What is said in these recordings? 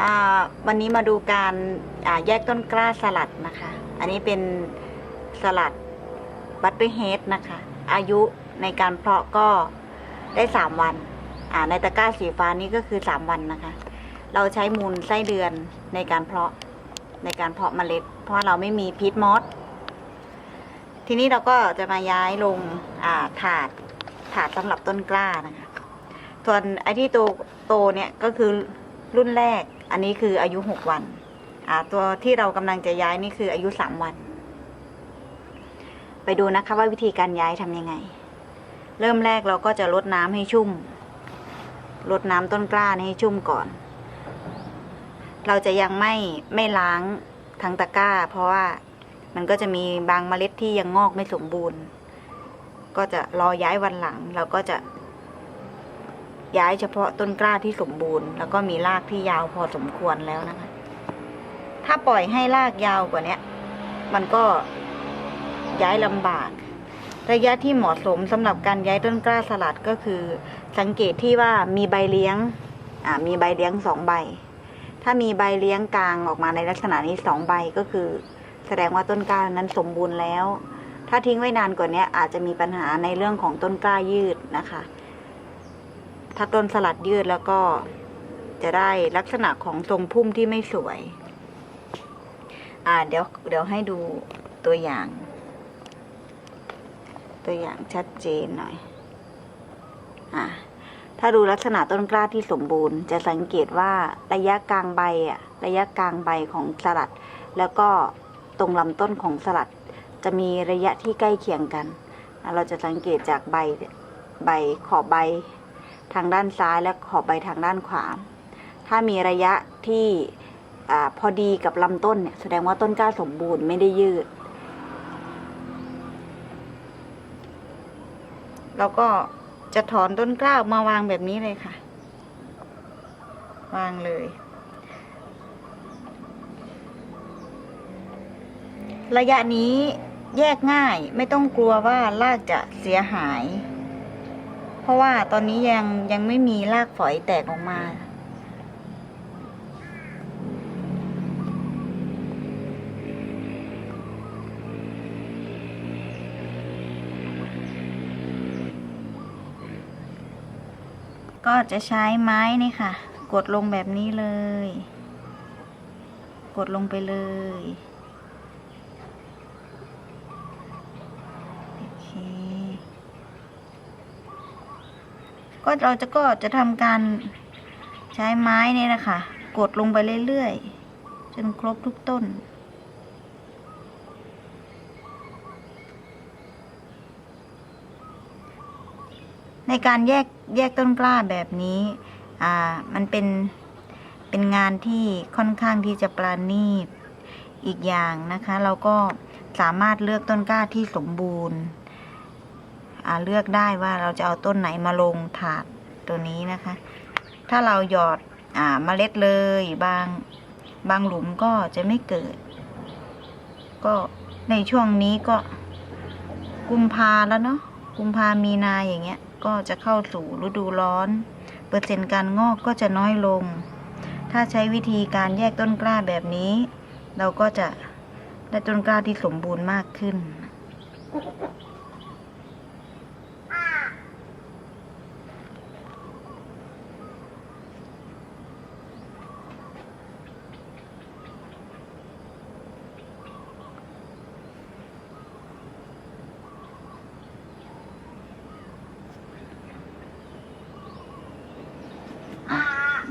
อ่าวันนี้มาดูการอ่าแยกต้นกล้าสลัดนะคะ อันนี้เป็นสลัดบัตเตอร์เฮดนะคะ อายุในการเพาะก็ได้สามวันอ่าในตะกร้าสีฟ้านี้ก็คือสามวันนะคะ เราใช้มูลไส้เดือนในการเพาะในการเพาะเมล็ด เพราะเราไม่มีพีทมอสทีนี้เราก็จะมาย้ายลงอ่าถาดถาดสำหรับต้นกล้านะคะ ส่วนไอ้ที่โตโตเนี่ยก็คือรุ่นแรก อันนี้คืออายุหกวัน อ่า ตัวที่เรากำลังจะย้ายนี่คืออายุสามวัน ไปดูนะคะว่าวิธีการย้ายทำยังไง เริ่มแรกเราก็จะลดน้ำให้ชุ่มลดน้ำต้นกล้าให้ชุ่มก่อน เราจะยังไม่ไม่ล้างทั้งตะกร้า เพราะว่ามันก็จะมีบางเมล็ดที่ยังงอกไม่สมบูรณ์ ก็จะรอย้ายวันหลัง เราก็จะ ย้ายเฉพาะต้นกล้าที่สมบูรณ์ แล้วก็มีรากที่ยาวพอสมควรแล้วนะคะ ถ้าปล่อยให้รากยาวกว่านี้มันก็ย้ายลำบาก ระยะที่เหมาะสมสำหรับการย้ายต้นกล้าสลัดก็คือ สังเกตที่ว่ามีใบเลี้ยงมีใบเลี้ยงสองใบ ถ้ามีใบเลี้ยงกลางออกมาในลักษณะนี้สองใบก็คือ แสดงว่าต้นกล้านั้นสมบูรณ์แล้ว ถ้าทิ้งไว้นานกว่านี้อาจจะมีปัญหาในเรื่องของต้นกล้ายืดนะคะ ถ้าต้นสลัดยืดแล้วก็จะได้ลักษณะของทรงพุ่มที่ไม่สวย อ่าเดี๋ยวเดี๋ยวให้ดูตัวอย่าง ตัวอย่างชัดเจนหน่อย อ่าถ้าดูลักษณะต้นกล้าที่สมบูรณ์ จะสังเกตว่าระยะกลางใบอะระยะกลางใบของสลัด แล้วก็ตรงลำต้นของสลัด จะมีระยะที่ใกล้เคียงกัน เราจะสังเกตจากใบใบขอบใบ ทางด้านซ้ายและขอบใบทางด้านขวา ถ้ามีระยะที่อพอดีกับลำต้นเนี่ยแสดงว่าต้นกล้าสมบูรณ์ไม่ได้ยืด แล้วก็จะถอนต้นกล้ามาวางแบบนี้เลยค่ะ วางเลย ระยะนี้แยกง่ายไม่ต้องกลัวว่ารากจะเสียหาย เพราะว่าตอนนี้ยังยังไม่มีรากฝอยแตกออกมา ก็จะใช้ไม้นี่ค่ะ กดลงแบบนี้เลย กดลงไปเลย โอเค ก็เราจะก็จะทำการใช้ไม้นี่นะคะ กดลงไปเรื่อยๆ จนครบทุกต้น ในการแยกแยกต้นกล้าแบบนี้ อ่า มันเป็น เป็นงานที่ค่อนข้างที่จะปราณีตอีกอย่างนะคะ เราก็สามารถเลือกต้นกล้าที่สมบูรณ์ เลือกได้ว่าเราจะเอาต้นไหนมาลงถาดตัวนี้นะคะ ถ้าเราหยอดอเมล็ดเลยบางบางหลุมก็จะไม่เกิด ก็ในช่วงนี้ก็กุมภาแล้วเนาะกุมภามีนาอย่างเงี้ยก็จะเข้าสู่ฤดูร้อน เปอร์เซ็นต์การงอกก็จะน้อยลง ถ้าใช้วิธีการแยกต้นกล้าแบบนี้ เราก็จะได้ต้นกล้าที่สมบูรณ์มากขึ้น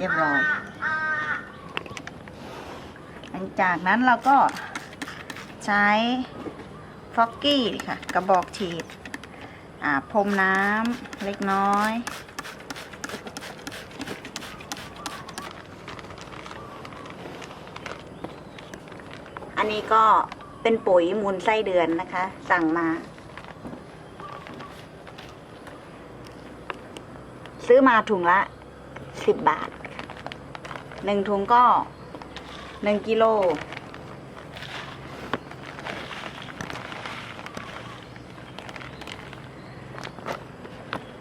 รียบร้อย หลังจากนั้นเราก็ใช้ฟอกกี้ค่ะ กระบอกฉีดพรมน้ำเล็กน้อย อันนี้ก็เป็นปุ๋ยมูลไส้เดือนนะคะ สั่งมา ซื้อมาถุงละสิบบาท หนึ่งถุงก็หนึ่งกิโล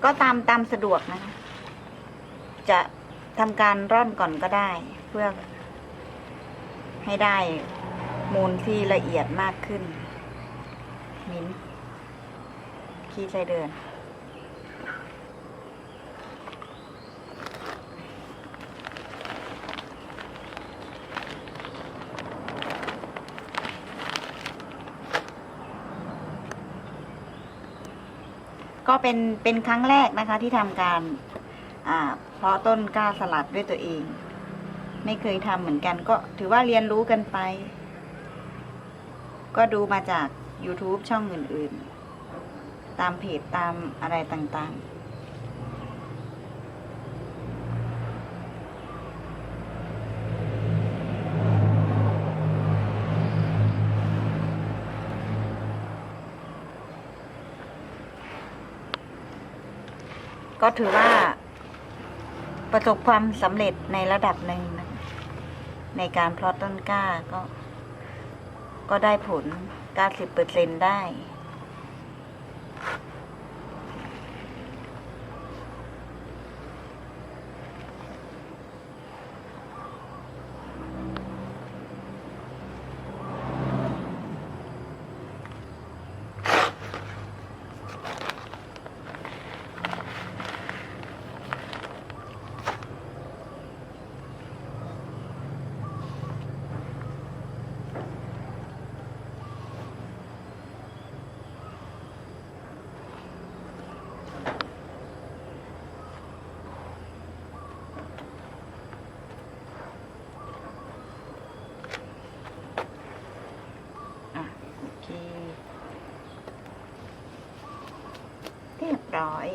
ก็ตามตามสะดวกนะคะ จะทำการร่อนก่อนก็ได้ เพื่อให้ได้มูลที่ละเอียดมากขึ้น มิ้นท์ขี้ไส้เดือน ก็เป็นเป็นครั้งแรกนะคะที่ทำการอ่าเพาะต้นกล้าสลัดด้วยตัวเอง ไม่เคยทำเหมือนกัน ก็ถือว่าเรียนรู้กันไป ก็ดูมาจาก YouTube ช่องอื่นๆ ตามเพจตามอะไรต่างๆ ก็ถือว่า ประสบความสำเร็จในระดับหนึ่งนะในการเพาะต้นกล้าก็ ก็ได้ผล 90%ได้ อะ โอเค เร้อย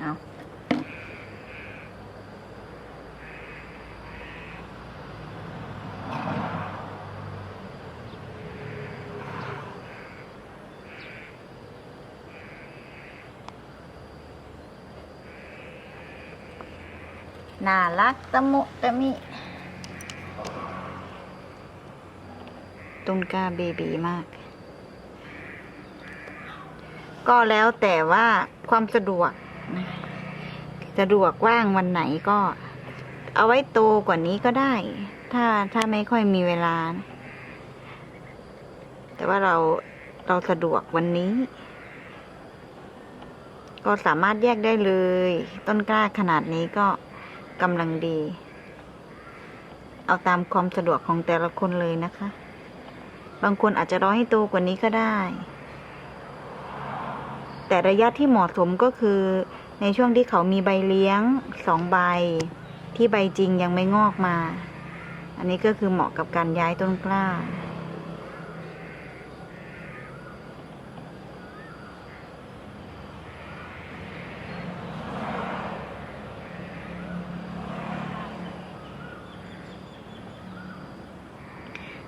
เอาน่ารักตะมุตะมิตุนกาเบบีมาก ก็แล้วแต่ว่าความสะดวก นะสะดวกว่างวันไหนก็ เอาไว้โตกว่านี้ก็ได้ ถ้าถ้าไม่ค่อยมีเวลา แต่ว่าเราเราสะดวกวันนี้ ก็สามารถแยกได้เลย ต้นกล้าขนาดนี้ก็กำลังดี เอาตามความสะดวกของแต่ละคนเลยนะคะ บางคนอาจจะรอให้โตกว่านี้ก็ได้ แต่ระยะที่เหมาะสมก็คือ ในช่วงที่เขามีใบเลี้ยงสองใบ ที่ใบจริงยังไม่งอกมา อันนี้ก็คือเหมาะกับการย้ายต้นกล้า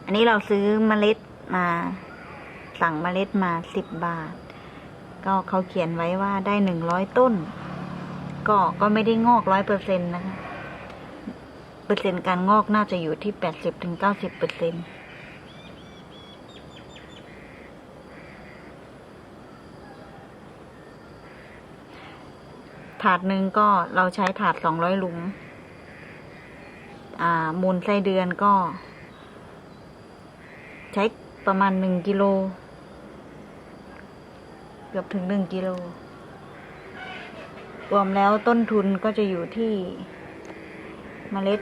อันนี้เราซื้อเมล็ดมาสั่งเมล็ดมาสิบบาท ก็เขาเขียนไว้ว่าได้หนึ่งร้อยต้น ก็ก็ไม่ได้งอกร้อยเปอร์เซ็นต์นะคะเปอร์เซ็นต์การงอกน่าจะอยู่ที่แปดสิบถึงเก้าสิบเปอร์เซ็นต์ถาดหนึ่งก็เราใช้ถาดสองร้อยหลุม อ่า มูลไส้เดือนก็ ใช้ประมาณหนึ่งกิโล เกือบถึงหนึ่งกิโล รวมแล้วต้นทุนก็จะอยู่ที่เมล็ด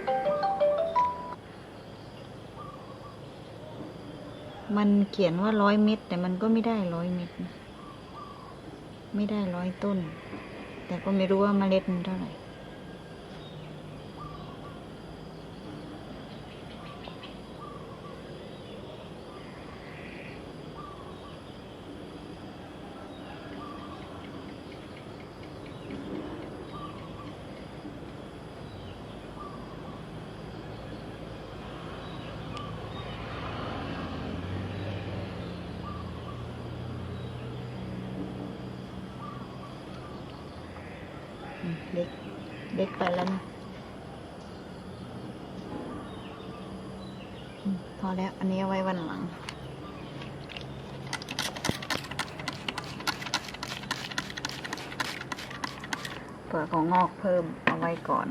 มันเขียนว่าร้อยเม็ดแต่มันก็ไม่ได้ร้อยเม็ดไม่ได้ร้อยต้น แต่ก็ไม่รู้ว่าเมล็ดมันเท่าไหร่ อืมเล็ก เด็กไปแล้วนะพอแล้ว อันนี้เอาไว้วันหลัง เปิดของงอกเพิ่มเอาไว้ก่อน